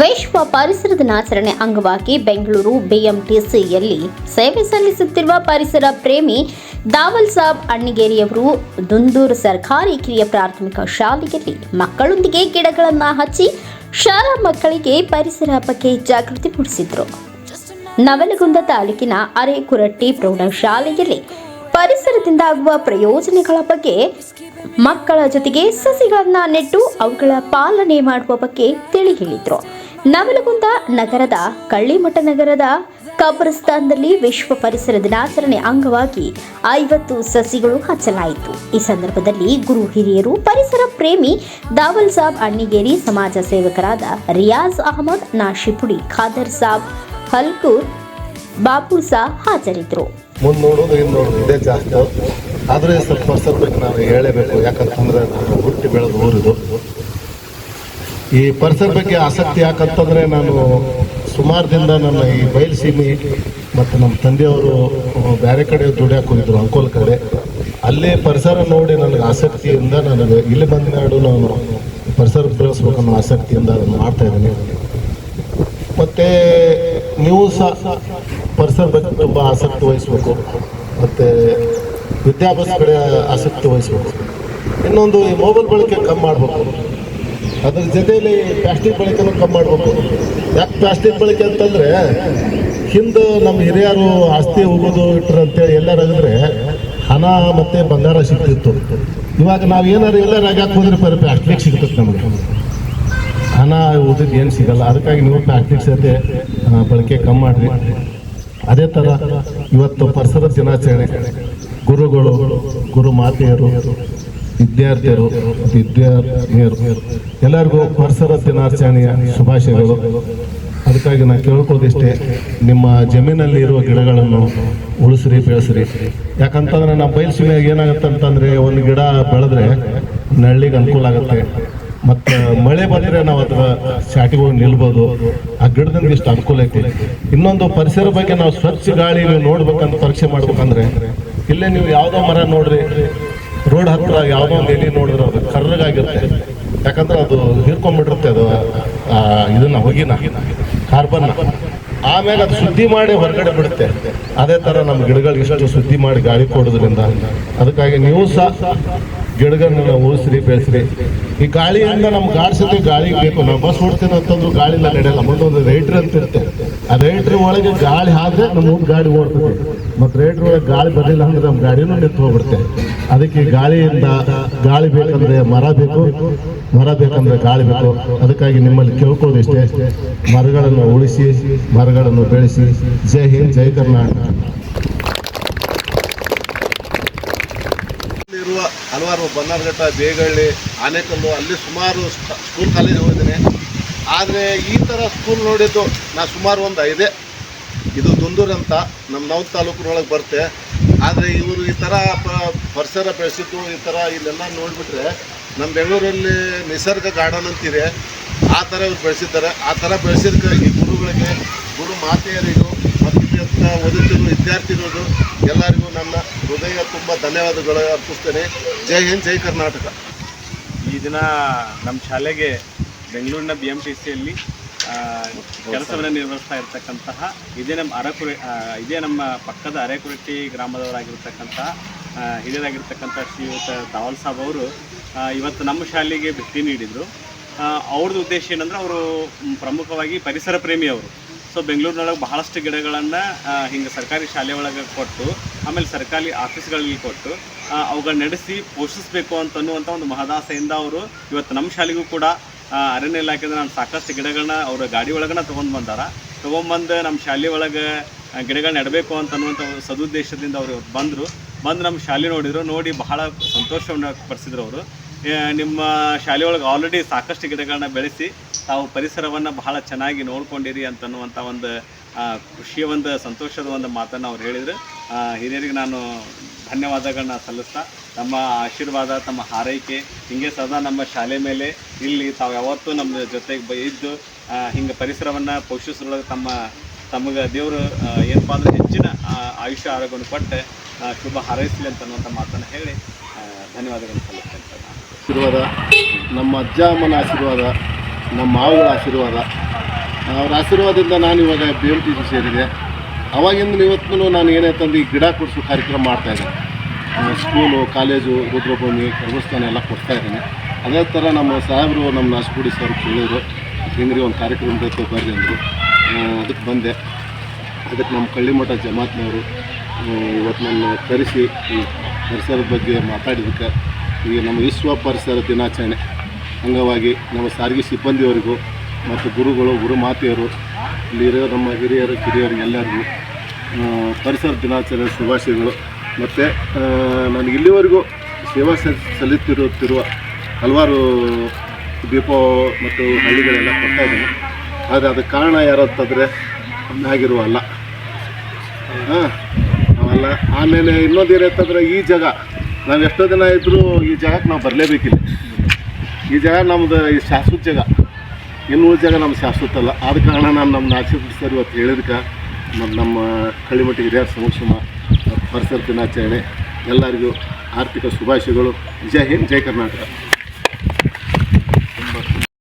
ವಿಶ್ವ ಪರಿಸರ ದಿನಾಚರಣೆ ಅಂಗವಾಗಿ ಬೆಂಗಳೂರು ಬಿಎಂಟಿಸಿಯಲ್ಲಿ ಸೇವೆ ಸಲ್ಲಿಸುತ್ತಿರುವ ಪರಿಸರ ಪ್ರೇಮಿ ದಾವಲ್ ಸಾಬ್ ಅಣ್ಣಿಗೇರಿಯವರು ದುಂದೂರು ಸರ್ಕಾರಿ ಕಿರಿಯ ಪ್ರಾಥಮಿಕ ಶಾಲೆಯಲ್ಲಿ ಮಕ್ಕಳೊಂದಿಗೆ ಗಿಡಗಳನ್ನು ಹಚ್ಚಿ ಶಾಲಾ ಮಕ್ಕಳಿಗೆ ಪರಿಸರ ಬಗ್ಗೆ ಜಾಗೃತಿ ಮೂಡಿಸಿದರು. ನವಲಗುಂದ ತಾಲೂಕಿನ ಅರೆಕುರಟ್ಟಿ ಪ್ರೌಢಶಾಲೆಯಲ್ಲಿ ಪರಿಸರದಿಂದ ಆಗುವ ಪ್ರಯೋಜನಗಳ ಬಗ್ಗೆ ಮಕ್ಕಳ ಜೊತೆಗೆ ಸಸಿಗಳನ್ನು ನೆಟ್ಟು ಅವುಗಳ ಪಾಲನೆ ಮಾಡುವ ಬಗ್ಗೆ ತಿಳಿ ಹೇಳಿದ್ರು. ನವಲಗುಂದ ನಗರದ ಕಳ್ಳಿಮಠ ನಗರದ ಕಬ್ರಸ್ತಾನದಲ್ಲಿ ವಿಶ್ವ ಪರಿಸರ ದಿನಾಚರಣೆ ಅಂಗವಾಗಿ ಐವತ್ತು ಸಸಿಗಳು ಹಚ್ಚಲಾಯಿತು. ಈ ಸಂದರ್ಭದಲ್ಲಿ ಗುರು ಹಿರಿಯರು, ಪರಿಸರ ಪ್ರೇಮಿ ದಾವಲ್ ಸಾಬ್ ಅಣ್ಣಿಗೇರಿ, ಸಮಾಜ ಸೇವಕರಾದ ರಿಯಾಜ್ ಅಹಮದ್, ನಾಶಿಪುಡಿ ಖಾದರ್ ಸಾಬ್, ಹಲ್ಕೂರ್ ಬಾಪು ಸಾ ಹಾಜರಿದ್ದರು. ಆದರೆ ಸ್ವಲ್ಪ ಸ್ವಲ್ಪ ಬಗ್ಗೆ ನಾನು ಹೇಳಲೇಬೇಕು ಯಾಕಂತಂದ್ರೆ ಹುಟ್ಟಿ ಬೆಳೆದು ಊರಿದು ಈ ಪರಿಸರ ಬಗ್ಗೆ ಆಸಕ್ತಿ ಯಾಕಂತಂದ್ರೆ ನಾನು ಸುಮಾರು ದಿನ ನನ್ನ ಈ ಬಯಲು ಸೀಮೆ ಮತ್ತು ನಮ್ಮ ತಂದೆಯವರು ಬೇರೆ ಕಡೆ ದುಡಿಯಕ್ಕೆ ಹೋಗಿದ್ರು, ಅಂಕೋಲ್ ಕಡೆ. ಅಲ್ಲೇ ಪರಿಸರ ನೋಡಿ ನನಗೆ ಆಸಕ್ತಿಯಿಂದ ನನಗೆ ಇಲ್ಲಿ ಬಂದ ನಾಡು ನಾನು ಪರಿಸರ ಬೆಳೆಸ್ಬೇಕನ್ನೋ ಆಸಕ್ತಿಯಿಂದ ಅದನ್ನು ಮಾಡ್ತಾ ಇದ್ದೀನಿ. ಮತ್ತೆ ನೀವು ಸಹ ಪರಿಸರ ಬಗ್ಗೆ ತುಂಬ ಆಸಕ್ತಿ ವಹಿಸ್ಬೇಕು. ಮತ್ತೆ ವಿದ್ಯಾಭ್ಯಾಸ ಕಡೆ ಆಸಕ್ತಿ ವಹಿಸ್ಬೇಕು. ಇನ್ನೊಂದು ಈ ಮೊಬೈಲ್ ಬಳಕೆ ಕಮ್ಮಿ ಮಾಡಬೇಕು. ಅದ್ರ ಜೊತೆಯಲ್ಲಿ ಪ್ಲಾಸ್ಟಿಕ್ ಬಳಕೆನು ಕಮ್ಮಿ ಮಾಡಬೇಕು. ಯಾಕೆ ಪ್ಲಾಸ್ಟಿಕ್ ಬಳಕೆ ಅಂತಂದ್ರೆ, ಹಿಂದೆ ನಮ್ಮ ಹಿರಿಯರು ಆಸ್ತಿ ಹೋಗೋದು ಇಟ್ರು ಅಂತೇಳಿ ಎಲ್ಲರೂ ಹಣ ಮತ್ತೆ ಬಂಗಾರ ಸಿಗ್ತಿತ್ತು. ಇವಾಗ ನಾವು ಏನಾರು ಎಲ್ಲರೂ ಯಾಕೆ ಹೋದ್ರೆ ಬರೀ ಪ್ಲಾಸ್ಟಿಕ್ ಸಿಗ್ತದೆ ನಮಗೆ. ಹಣ ಓದಿದ್ದು ಏನು ಸಿಗಲ್ಲ. ಅದಕ್ಕಾಗಿ ನೀವು ಪ್ಲಾಸ್ಟಿಕ್ ಜೊತೆ ಬಳಕೆ ಕಮ್ಮಿ ಮಾಡ್ರಿ. ಅದೇ ಥರ ಇವತ್ತು ಪರಿಸರ ದಿನಾಚರಣೆ. ಗುರುಗಳು, ಗುರು ಮಾತೆಯರು ವಿದ್ಯಾರ್ಥಿಯರು, ವಿದ್ಯಾರ್ಥಿನಿಯರು, ಎಲ್ಲರಿಗೂ ಪರಿಸರ ದಿನಾಚರಣೆಯ ಶುಭಾಶಯಗಳು. ಅದಕ್ಕಾಗಿ ನಾನು ಕೇಳ್ಕೋದಿಷ್ಟೇ ನಿಮ್ಮ ಜಮೀನಲ್ಲಿ ಇರುವ ಗಿಡಗಳನ್ನು ಉಳಿಸ್ರಿ, ಬೆಳೆಸ್ರಿ. ಯಾಕಂತಂದ್ರೆ ನಮ್ಮ ಬಯಲು ಏನಾಗುತ್ತೆ ಅಂತಂದ್ರೆ ಒಂದು ಗಿಡ ಬೆಳೆದ್ರೆ ನಳ್ಳಿಗೆ ಅನುಕೂಲ ಆಗುತ್ತೆ. ಮತ್ತು ಮಳೆ ಬಂದರೆ ನಾವು ಅದರ ಚಾಟಿಗೆ ಹೋಗಿ ನಿಲ್ಬೋದು. ಆ ಗಿಡದಿಂದ ಇಷ್ಟು ಅನುಕೂಲ ಐತಿ. ಇನ್ನೊಂದು ಪರಿಸರ ಬಗ್ಗೆ ನಾವು ಸ್ವಚ್ಛ ಗಾಳಿ ನೋಡ್ಬೇಕಂತ ಪರೀಕ್ಷೆ ಮಾಡ್ಬೇಕಂದ್ರೆ, ಇಲ್ಲೇ ನೀವು ಯಾವುದೋ ಮರ ನೋಡ್ರಿ ರೋಡ್ ಹತ್ರ ಯಾವುದೋ ಒಂದು ಎಲೆ ನೋಡಿದ್ರೆ ಅದು ಕರ್ರಗಾಗಿರುತ್ತೆ. ಯಾಕಂದ್ರೆ ಅದು ಹೀರ್ಕೊಂಡ್ಬಿಟ್ಟಿರುತ್ತೆ ಅದು ಇದನ್ನ ಹೊಗಿನ ಕಾರ್ಬನ್ನ ಆಮೇಲೆ ಅದು ಶುದ್ಧಿ ಮಾಡಿ ಹೊರಗಡೆ ಬಿಡುತ್ತೆ. ಅದೇ ಥರ ನಮ್ಮ ಗಿಡಗಳು ಇಷ್ಟು ಶುದ್ಧಿ ಮಾಡಿ ಗಾಳಿ ಕೊಡೋದ್ರಿಂದ ಅದಕ್ಕಾಗಿ ನೀವು ಸಹ ಗಿಡಗಳನ್ನ ಉಳಿಸ್ರಿ, ಬೆಳೆಸ್ರಿ. ಈ ಗಾಳಿಯಿಂದ ನಮ್ಗೆ ಗಾಡಿಸಿದ್ರೆ ಗಾಳಿಗೆ ಬೇಕು. ನಾವು ಬಸ್ ಓಡ್ತೀನಿ ಅಂತಂದ್ರು ಗಾಳಿಲ್ಲ ನಡೆಯಲ್ಲ. ಮುಂದೊಂದು ರೈಟ್ರ್ ಅಂತ ಇರುತ್ತೆ ಆ ರೈಟ್ರ ಒಳಗೆ ಗಾಳಿ ಆದ್ರೆ ನಮ್ಮ ಮುಂದೆ ಗಾಡಿ ಓಡ್ತದೆ. ಮತ್ತು ರೈಟ್ರ್ ಒಳಗೆ ಗಾಳಿ ಬರಲಿಲ್ಲ ಅಂದ್ರೆ ನಮ್ಮ ಗಾಡಿನೂ ನಿಂತು ಹೋಗ್ಬಿಡುತ್ತೆ. ಅದಕ್ಕೆ ಗಾಳಿಯಿಂದ ಗಾಳಿ ಬೇಕಂದ್ರೆ ಮರ ಬೇಕು, ಮರ ಬೇಕಂದ್ರೆ ಗಾಳಿ ಬೇಕು. ಅದಕ್ಕಾಗಿ ನಿಮ್ಮಲ್ಲಿ ಕೇಳ್ಕೊಳ್ಳೋದು ಇಷ್ಟೇ. ಮರಗಳನ್ನು ಉಳಿಸಿ, ಮರಗಳನ್ನು ಬೆಳೆಸಿ. ಜೈ ಹಿಂದ್, ಜೈ ಕರ್ನಾಟಕ. ಹಲವಾರು ಬನ್ನಾರಘಟ್ಟ, ಬೇಗಳ್ಳಿ, ಆನೆಕಲ್ಲು, ಅಲ್ಲಿ ಸುಮಾರು ಸ್ಕೂಲ್ ಕಾಲೇಜ್ ಹೋಗಿದ್ದೀನಿ. ಆದರೆ ಈ ಥರ ಸ್ಕೂಲ್ ನೋಡಿದ್ದು ನಾ ಸುಮಾರು ಒಂದು ಐದೇ. ಇದು ದುಂದೂರು ಅಂತ ನಮ್ಮ ನೌತ್ ತಾಲೂಕಿನೊಳಗೆ ಬರುತ್ತೆ ಆದರೆ ಇವರು ಈ ಥರ ಪರಿಸರ ಬೆಳೆಸಿದ್ದು ಈ ಥರ ಇಲ್ಲೆಲ್ಲ ನೋಡಿಬಿಟ್ರೆ ನಮ್ಮ ಬೆಂಗಳೂರಲ್ಲಿ ನಿಸರ್ಗ ಗಾರ್ಡನ್ ಅಂತಿದೆ ಆ ಥರ ಇವ್ರು ಬೆಳೆಸಿದ್ದಾರೆ. ಆ ಥರ ಬೆಳೆಸಿದ ಈ ಗುರುಗಳಿಗೆ ಗುರು ಮಾತೆಯರಿಗೂ ಮತ್ತು ಓದುತ್ತಿರೋ ಓದುತ್ತಿರುವ ವಿದ್ಯಾರ್ಥಿಗಳು ಎಲ್ಲರಿಗೂ ನನ್ನ ಹೃದಯ ತುಂಬ ಧನ್ಯವಾದಗಳು ಅರ್ಪಿಸ್ತೇನೆ. ಜೈ ಹಿಂದ್, ಜೈ ಕರ್ನಾಟಕ. ಈ ದಿನ ನಮ್ಮ ಶಾಲೆಗೆ ಬೆಂಗಳೂರಿನ ಬಿ ಎಂ ಟಿ ಸಿಯಲ್ಲಿ ಕೆಲಸವನ್ನು ನಿರ್ವಹಿಸ್ತಾ ಇರತಕ್ಕಂತಹ ಇದೇ ನಮ್ಮ ಅರಕುರೆ ಇದೇ ನಮ್ಮ ಪಕ್ಕದ ಅರೆಕುರಟ್ಟಿ ಗ್ರಾಮದವರಾಗಿರ್ತಕ್ಕಂತಹ ಹಿರಿಯರಾಗಿರ್ತಕ್ಕಂಥ ಶ್ರೀಯುತ ದಾವಲ್ ಸಾಬ್ ಅವರು ಇವತ್ತು ನಮ್ಮ ಶಾಲೆಗೆ ಭೇಟಿ ನೀಡಿದರು. ಅವ್ರದ್ದು ಉದ್ದೇಶ ಏನಂದ್ರೆ ಅವರು ಪ್ರಮುಖವಾಗಿ ಪರಿಸರ ಪ್ರೇಮಿ ಅವರು. ಸೊ ಬೆಂಗಳೂರಿನೊಳಗೆ ಬಹಳಷ್ಟು ಗಿಡಗಳನ್ನು ಹಿಂಗೆ ಸರ್ಕಾರಿ ಶಾಲೆ ಒಳಗೆ ಕೊಟ್ಟು, ಆಮೇಲೆ ಸರ್ಕಾರಿ ಆಫೀಸ್ಗಳಲ್ಲಿ ಕೊಟ್ಟು ಅವುಗಳನ್ನ ನಡೆಸಿ ಪೋಷಿಸಬೇಕು ಅಂತ ಅನ್ನುವಂಥ ಒಂದು ಮಹದಾಸೆಯಿಂದ ಅವರು ಇವತ್ತು ನಮ್ಮ ಶಾಲೆಗೂ ಕೂಡ ಅರಣ್ಯ ಇಲಾಖೆಯಿಂದ ನಾನು ಸಾಕಷ್ಟು ಗಿಡಗಳನ್ನ ಅವರ ಗಾಡಿ ಒಳಗನ ತೊಗೊಂಡು ಬಂದಾರ. ತೊಗೊಂಬಂದು ನಮ್ಮ ಶಾಲೆ ಒಳಗೆ ಗಿಡಗಳನ್ನ ನೆಡಬೇಕು ಅಂತ ಅನ್ನುವಂಥ ಸದುದ್ದೇಶದಿಂದ ಅವರು ಬಂದರು. ಬಂದು ನಮ್ಮ ಶಾಲೆ ನೋಡಿದ್ರು, ನೋಡಿ ಬಹಳ ಸಂತೋಷವನ್ನು ವ್ಯಕ್ತಪಡಿಸಿದ್ರು ಅವರು. ನಿಮ್ಮ ಶಾಲೆ ಒಳಗೆ ಆಲ್ರೆಡಿ ಸಾಕಷ್ಟು ಗಿಡಗಳನ್ನ ಬೆಳೆಸಿ ತಾವು ಪರಿಸರವನ್ನು ಬಹಳ ಚೆನ್ನಾಗಿ ನೋಡ್ಕೊಂಡಿರಿ ಅಂತನ್ನುವಂಥ ಒಂದು ಖುಷಿಯ ಒಂದು, ಸಂತೋಷದ ಒಂದು ಮಾತನ್ನು ಅವ್ರು ಹೇಳಿದರು. ಹಿರಿಯರಿಗೆ ನಾನು ಧನ್ಯವಾದಗಳನ್ನ ಸಲ್ಲಿಸ್ತಾ, ನಮ್ಮ ಆಶೀರ್ವಾದ, ತಮ್ಮ ಹಾರೈಕೆ, ಹಿಂಗೆ ಸದಾ ನಮ್ಮ ಶಾಲೆ ಮೇಲೆ ಇಲ್ಲಿ ತಾವು ಯಾವತ್ತೂ ನಮ್ಮ ಜೊತೆಗೆ ಬ, ಇದ್ದು ಹಿಂಗೆ ಪರಿಸರವನ್ನು ಪೋಷಿಸೋದ್ರೊಳಗೆ ತಮ್ಮ, ತಮಗೆ ದೇವರು ಏನಪ್ಪ ಅಂದರೆ ಹೆಚ್ಚಿನ ಆಯುಷ್ಯ ಆರೋಗ್ಯವನ್ನು ಕೊಟ್ಟು ಶುಭ ಹಾರೈಸಲಿ ಅಂತನ್ನುವಂಥ ಮಾತನ್ನು ಹೇಳಿ ಧನ್ಯವಾದಗಳನ್ನು ಸಲ್ಲಿಸ್ತೇನೆ ಆಶೀರ್ವಾದ, ನಮ್ಮ ಅಜ್ಜ ಅಮ್ಮನ ಆಶೀರ್ವಾದ, ನಮ್ಮ ಮಾವುಗಳ ಆಶೀರ್ವಾದ ಅವ್ರ ಆಶೀರ್ವಾದದಿಂದ ನಾನು ಇವಾಗ ಬಿ ಎಂ ಟಿ ಸಿ ಸೇರಿದೆ. ಅವಾಗಿಂದ ಇವತ್ತು ನಾನು ಏನಾಯ್ತಂದ್ರೆ ಈ ಗಿಡ ಕೊಡಿಸೋ ಕಾರ್ಯಕ್ರಮ ಮಾಡ್ತಾ ಮಾಡ್ತಾಯಿದ್ದೆ ಸ್ಕೂಲು ಕಾಲೇಜು ರುದ್ರಭೂಮಿ ಕರ್ಮಸ್ಥಾನ ಎಲ್ಲ ಕೊಡ್ತಾ ಇದ್ದೀನಿ. ಅದೇ ಥರ ನಮ್ಮ ಸಾಹೇಬರು ನಮ್ಮ ನಾಸ್ಪುಡಿ ಸರ್ ಕೇಳಿದರು ಹಿಂಗ್ರಿ ಒಂದು ಕಾರ್ಯಕ್ರಮ ಬೇಕು, ಬರ್ರಿ ಅಂದರು. ಅದಕ್ಕೆ ಬಂದೆ. ಅದಕ್ಕೆ ನಮ್ಮ ಕಳ್ಳಿಮಠ ಜಮಾತ್ನವರು ಇವತ್ತು ನನ್ನ ಕರೆಸಿ ಈ ಪರಿಸರದ ಬಗ್ಗೆ ಮಾತಾಡಿದ್ದಕ್ಕೆ ಈಗ ನಮ್ಮ ವಿಶ್ವ ಪರಿಸರ ದಿನಾಚರಣೆ ಅಂಗವಾಗಿ ನಮ್ಮ ಸಾರಿಗೆ ಸಿಬ್ಬಂದಿಯವರಿಗೂ ಮತ್ತು ಗುರುಗಳು ಗುರುಮಾತೆಯರು ಇಲ್ಲಿರೋ ನಮ್ಮ ಹಿರಿಯರು, ಕಿರಿಯರು ಎಲ್ಲರಿಗೂ ಪರಿಸರ ದಿನಾಚರಣೆ ಶುಭಾಶಯಗಳು. ಮತ್ತು ನಾನು ಇಲ್ಲಿವರೆಗೂ ಸೇವಾ ಸಲ್ ಸಲ್ಲಿಸುತ್ತಿರುತ್ತಿರುವ ಹಲವಾರು ದೀಪ ಮತ್ತು ಹಳ್ಳಿಗಳೆಲ್ಲ ಕೊಡ್ತಾ ಇದ್ದೀನಿ. ಆದರೆ ಅದಕ್ಕೆ ಕಾರಣ ಯಾರಂತಂದರೆ ಆಗಿರುವ ಅಲ್ಲ. ಹಾಂ ಆಮೇಲೆ ಇನ್ನೊಂದು ಏನಂತಂದರೆ ಈ ಜಾಗ ನಾವು ಎಷ್ಟೋ ದಿನ ಇದ್ದರೂ ಈ ಜಾಗಕ್ಕೆ ನಾವು ಬರಲೇಬೇಕಿಲ್ಲ. ಈ ಜಾಗ ನಮ್ಮದು ಈ ಶಾಶ್ವತ ಜಾಗ. ಇನ್ನೂ ಜಾಗ ನಮ್ಮ ಶಾಶ್ವತ ಅಲ್ಲ. ಆದ ಕಾರಣ ನಾನು ನಮ್ಮ ನಾಚಿಕೆ ಸರ್ ಇವತ್ತು ಹೇಳಿದ್ಕೆ ಮತ್ತು ನಮ್ಮ ಕಳಿಮಟ್ಟಿ ಹಿರಿಯರ ಮತ್ತು ಪರಿಸರ ದಿನಾಚರಣೆ, ಎಲ್ಲರಿಗೂ ಆರ್ಥಿಕ ಶುಭಾಶಯಗಳು. ಜೈ ಹಿಂದ್, ಜೈ ಕರ್ನಾಟಕ.